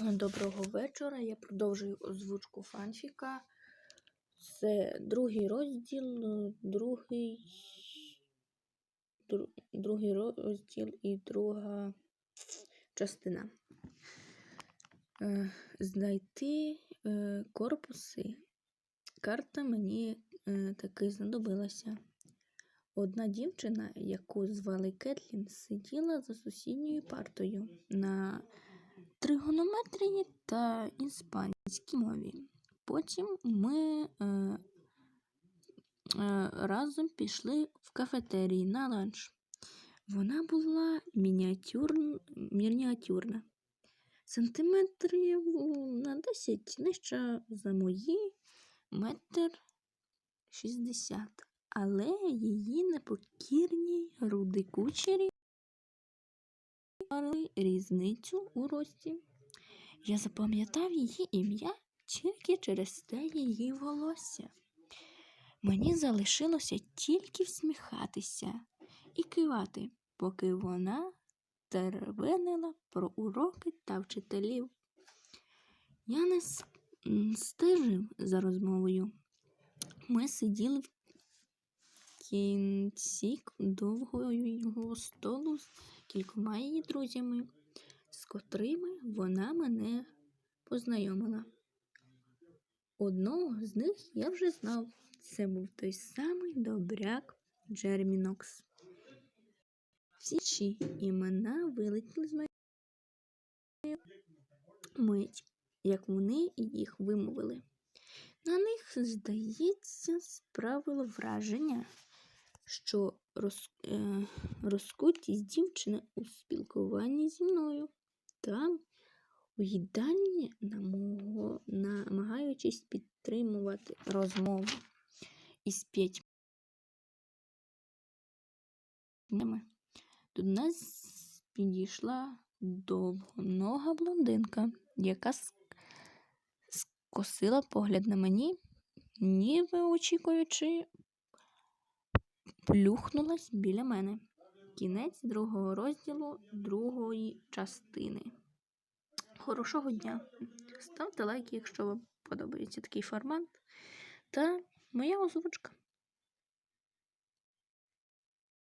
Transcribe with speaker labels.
Speaker 1: Доброго вечора. Я продовжую озвучку фанфіка. Це другий розділ, другий, дру- другий розділ і друга частина. Е, Знайти е, корпуси. Карта мені е, таки знадобилася. Одна дівчина, яку звали Кетлін, сиділа за сусідньою партою на тригонометрії та іспанській мові. Потім ми е, е, разом пішли в кафетерії на ланч. Вона була мініатюр... мініатюрна. Сантиметрів на 10 нижча за мої метр шістдесят. Але її непокірні груди кучері різницю у рості. Я запам'ятав її ім'я тільки через те її волосся. Мені залишилося тільки всміхатися і кивати, поки вона теревенила про уроки та вчителів. Я не стежив за розмовою. Ми сиділи в кінці довгого столу з кількома її друзями, з котрими вона мене познайомила. Одного з них я вже знав. Це був той самий добряк Джеремі Нокс. Всі чі імена вилетіли з моєї мить, як вони їх вимовили. На них, здається, справило враження, що роз, е, розкутість дівчини у спілкуванні зі мною. Там, у їдальні, намого- намагаючись підтримувати розмову із п'ятьма. До нас підійшла довгонога блондинка, яка скосила погляд на мені, ніби очікуючи, плюхнулась біля мене. Кінець другого розділу другої частини. Хорошого дня! Ставте лайки, якщо вам подобається такий формат. Та моя озвучка.